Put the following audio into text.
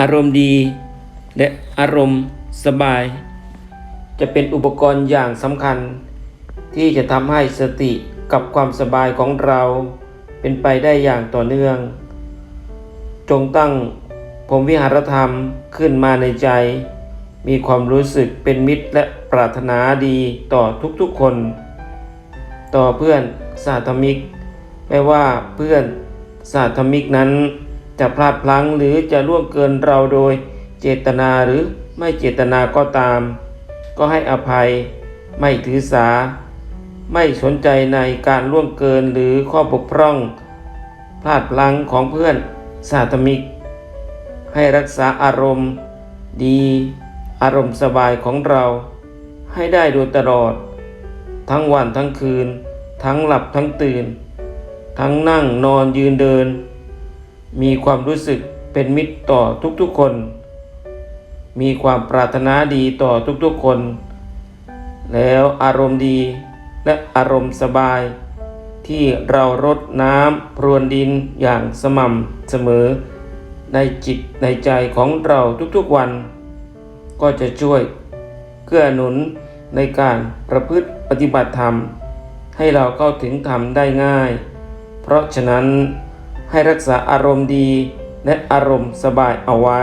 อารมณ์ดี และอารมณ์สบาย จะเป็นอุปกรณ์อย่างสำคัญ ที่จะทำให้สติกับความสบายของเราเป็นไปได้อย่างต่อเนื่อง จงตั้งผมวิหารธรรมขึ้นมาในใจ มีความรู้สึกเป็นมิตรและปรารถนาดีต่อทุกๆคน ต่อเพื่อนสาธมิก ไม่ว่าเพื่อนสาธมิกนั้น จะพลาดพลั้งหรือจะล่วงเกินเราโดยเจตนาหรือไม่เจตนาก็ตาม ก็ให้อภัย ไม่ถือสา ไม่สนใจในการล่วงเกินหรือข้อบกพร่อง พลาดพลั้งของเพื่อนสาธมิก ให้รักษาอารมณ์ ดี อารมณ์สบายของเรา ให้ได้โดยตลอด ทั้งวันทั้งคืน ทั้งหลับทั้งตื่น ทั้งนั่งนอนยืนเดิน มีความรู้สึกเป็นมิตรต่อทุกๆคน มีความปรารถนาดีต่อทุกๆคน แล้วอารมณ์ดีและอารมณ์สบาย ที่เรารดน้ำพรวนดินอย่างสม่ำเสมอ ในจิตในใจของเราทุกๆวัน ก็จะช่วยเกื้อหนุนในการประพฤติปฏิบัติธรรม ให้เราเข้าถึงธรรมได้ง่าย เพราะฉะนั้น ให้รักษาอารมณ์ดี และอารมณ์สบายเอาไว้